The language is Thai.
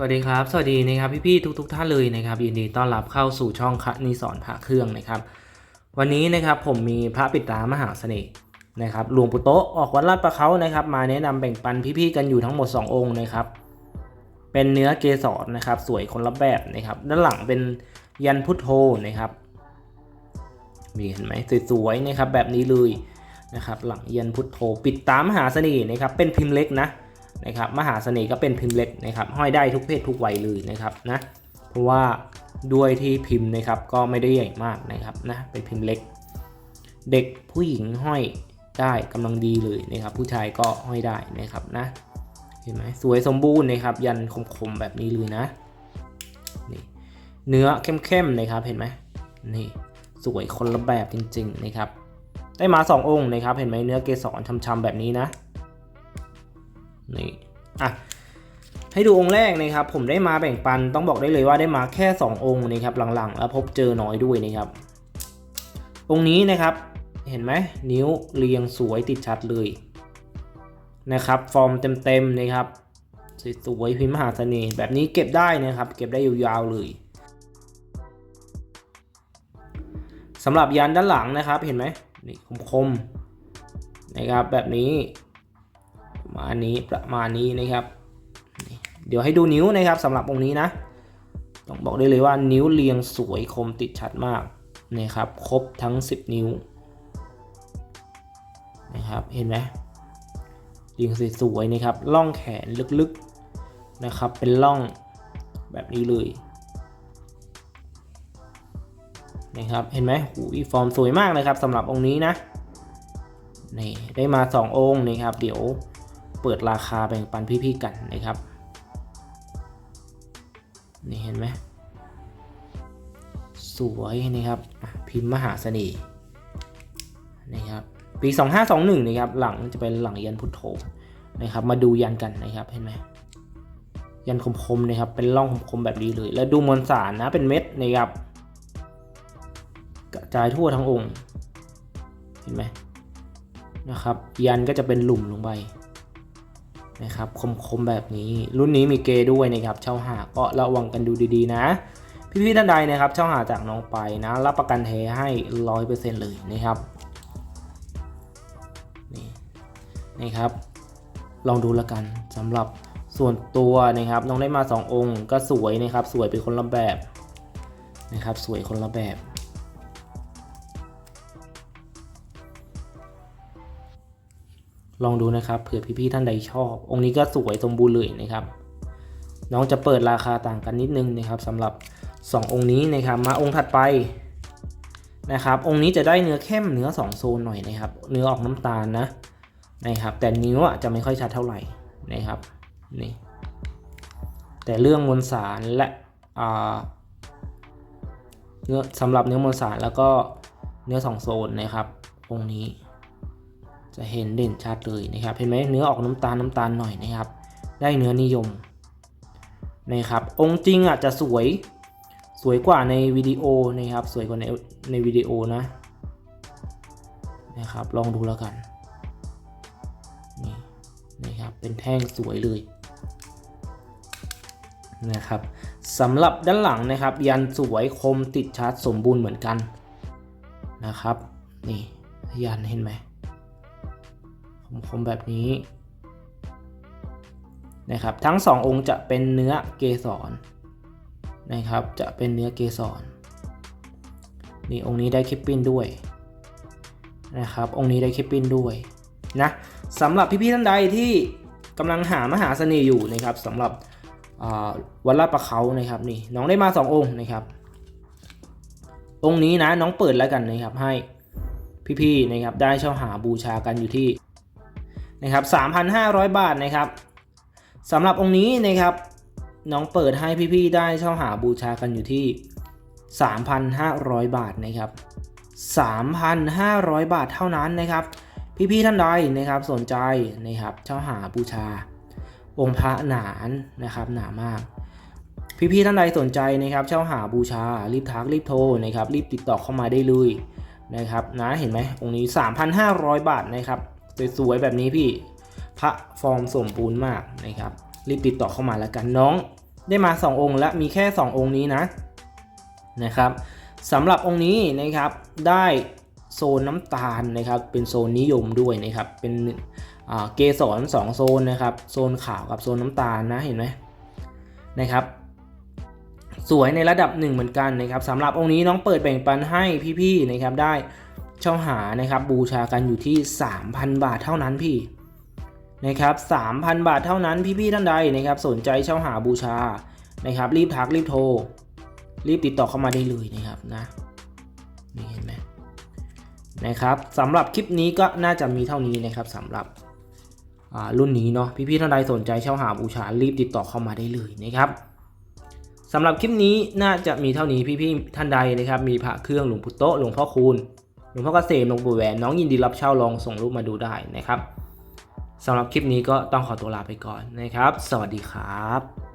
สวัสดีครับ สวัสดีนะครับพี่ๆทุกๆท่านเลยนะครับยินดีต้อนรับเข้าสู่ช่องคะนิสอนพระเครื่องนะครับ วันนี้นะครับผมมีพระปิดตามหาเสน่ห์นะครับหลวงปู่โตออกวัดลาดประเขานะครับ มาแนะนำแบ่งปันพี่ๆกันอยู่ทั้งหมด 2 องค์นะครับ เป็นเนื้อเกสรนะครับ สวยคนละแบบนะครับ ด้านหลังเป็นยันพุทโธนะครับมีเห็นไหมสวยๆนะครับแบบนี้เลยนะครับ หลังยันพุทโธปิดตามหาเสน่ห์นะครับ เป็นพิมพ์เล็กนะ นะครับมหาเสน่ห์ก็เป็นพิมพ์เล็กนะครับห้อยได้ทุกเพศทุกวัยเลยนะครับนะเพราะว่าด้วยที่พิมพ์นะครับก็ไม่ได้ใหญ่มากนะครับนะเป็นพิมพ์เล็ก เด็กผู้หญิงห้อยได้กำลังดีเลยนะครับ ผู้ชายก็ห้อยได้นะครับนะเห็นไหมสวยสมบูรณ์นะครับ ยันคมๆแบบนี้เลยนะนี่เนื้อเข้มๆนะครับเห็นไหมนี่สวยคนละแบบจริง ๆนะครับ ได้มาสององค์นะครับ เห็นไหมเนื้อเกสรช้ำๆแบบนี้นะ นี่อะให้ดูองค์แรกนะครับ ผมได้มาแบ่งปันต้องบอกได้เลยว่าได้มาแค่ 2 องค์นะครับหลังๆ แล้วพบเจอน้อยด้วยนะครับ องค์นี้นะครับเห็นไหมนิ้วเรียงสวยติดชัดเลยนะครับฟอร์มเต็มๆนะครับสวยๆพิมพ์มหาเสน่ห์แบบนี้เก็บได้นะครับ เก็บได้ยาวๆเลยสำหรับยันด้านหลังนะครับเห็นไหมนี่คมๆนะครับแบบนี้ มาณนี้ประมาณนี้นะครับ เดี๋ยวให้ดูนิ้วนะครับสำหรับองค์นี้นะต้องบอกได้เลยว่านิ้วเรียงสวยคมติดชัดมากนะครับครบทั้ง 10 นิ้วนะครับเห็นไหมเรียงสวยๆนะครับล่องแขนลึกๆนะครับเป็นล่องแบบนี้เลยนะครับเห็นไหมหูยฟอร์มสวยมากนะครับสำหรับองค์นี้นะนี่ได้มา 2 องค์นะครับ เดี๋ยว เปิดราคาแบ่งปันพี่ๆกันนะครับ นี่เห็นไหมสวยนะครับพิมพ์มหาเสน่ห์นะครับปี 2521นะครับหลังจะเป็นหลังยันพุทโธนะครับ มาดูยันกันนะครับเห็นไหมยันคมๆนะครับ เป็นร่องคมๆแบบนี้เลย แล้วดูมวลสารนะเป็นเม็ดนะครับกระจายทั่วทั้งองค์ เห็นไหมนะครับ ยันก็จะเป็นหลุมลงไป นะครับคมๆแบบนี้ รุ่นนี้มีเกย์ด้วยนะครับเช่าหาก็ระวังกันดูดีๆนะ พี่ๆท่านใดนะครับเช่าหาจากน้องไปนะรับประกันแท้ให้ร้อยเปอร์เซ็นต์เลยนะครับนี่นี่ครับ ลองดูแล้วกันสำหรับส่วนตัวนะครับน้องได้มา 2 องค์ก็สวยนะครับ สวยเป็นคนละแบบนะครับ สวยคนละแบบ ลองดูนะครับเผื่อพี่ๆท่านใดชอบ องค์นี้ก็สวยสมบูรณ์เลยนะครับ น้องจะเปิดราคาต่างกันนิดนึงนะครับสำหรับ 2 องค์นี้นะครับมาองค์ถัดไปนะครับ องค์นี้จะได้เนื้อเข้มเนื้อ 2 โซนหน่อยนะครับ เนื้อออกน้ำตาลนะนะครับ แต่นิ้วจะไม่ค่อยชัดเท่าไหร่นะครับนี่แต่เรื่องมวลสารและเนื้อสำหรับเนื้อมวลสารแล้วก็เนื้อ2โซนนะครับองค์นี้ จะเห็นเด่นชัดเลยนะครับ เห็นไหมเนื้อออกน้ำตาลน้ำตาลหน่อยนะครับ ได้เนื้อนิยมนะครับ องค์จริงอะจะสวยสวยกว่าในวิดีโอนะครับ สวยกว่าในในวิดีโอนะนะครับ ลองดูแล้วกันนี่นะครับเป็นแท่งสวยเลยนะครับสำหรับด้านหลังนะครับ ยันสวยคมติดชัดสมบูรณ์เหมือนกันนะครับ นี่ยันเห็นไหม คมๆแบบนี้นะครับทั้งสององค์จะเป็นเนื้อเกสรนะครับ จะเป็นเนื้อเกสรนี่องค์นี้ได้คลิปปิ้นด้วยนะครับ องค์นี้ได้คลิปปิ้นด้วยนะสำหรับพี่ๆท่านใดที่กำลังหามหาเสน่ห์อยู่นะครับสำหรับวัดลาดประเขานะครับนี่น้องได้มา 2 องค์นะครับ องค์นี้นะน้องเปิดแล้วกันนะครับให้พี่ๆนะครับได้เช่าหาบูชากันอยู่ที่ นะครับ3,500 บาทนะครับสำหรับองค์นี้นะครับน้องเปิดให้พี่ๆได้เช่าหาบูชากันอยู่ที่ 3,500 บาทนะครับ 3,500 บาทเท่านั้นนะครับ พี่ๆท่านใดนะครับสนใจนะครับเช่าหาบูชา องค์พระหนานนะครับหนามาก พี่ๆท่านใดสนใจนะครับเช่าหาบูชารีบทักรีบโทรนะครับรีบติดต่อเข้ามาได้เลยนะครับนะเห็นไหมองค์นี้ 3,500 บาทนะครับ สวยๆแบบนี้พี่พระฟอร์มสมบูรณ์มากนะครับ รีบติดต่อเข้ามาแล้วกันน้อง ได้มา 2 องค์และมีแค่ 2 องค์นี้นะนะครับสำหรับองค์นี้นะครับได้โซนน้ำตาลนะครับเป็นโซนนิยมด้วยนะครับเป็นเกสร2โซนนะครับโซนขาวกับโซนน้ำตาลนะเห็นไหมนะครับสวยในระดับหนึ่งเหมือนกันนะครับสำหรับองค์นี้น้องเปิดแบ่งปันให้พี่ๆนะครับได้ เช่าหานะครับบูชากันอยู่ที่ 3,000 บาทเท่านั้นพี่นะครับ3,000 บาทเท่านั้นพี่ๆท่านใดนะครับสนใจเช่าหาบูชานะครับรีบทักรีบโทร รีบติดต่อเข้ามาได้เลยนะครับนะนี่เห็นไหมนะครับสำหรับคลิปนี้ก็น่าจะมีเท่านี้นะครับสำหรับอ่ารุ่นนี้เนาะพี่ๆท่านใดสนใจเช่าหาบูชารีบติดต่อเข้ามาได้เลยนะครับสำหรับคลิปนี้น่าจะมีเท่านี้พี่ๆท่านใดนะครับ มีพระเครื่องหลวงปู่โตหลวงพ่อคูณ หลวงพ่อเกษมหลวงปู่แหวนน้องยินดีรับเช่าลองส่งรูปมาดูได้นะครับสำหรับคลิปนี้ก็ต้องขอตัวลาไปก่อนนะครับ สวัสดีครับ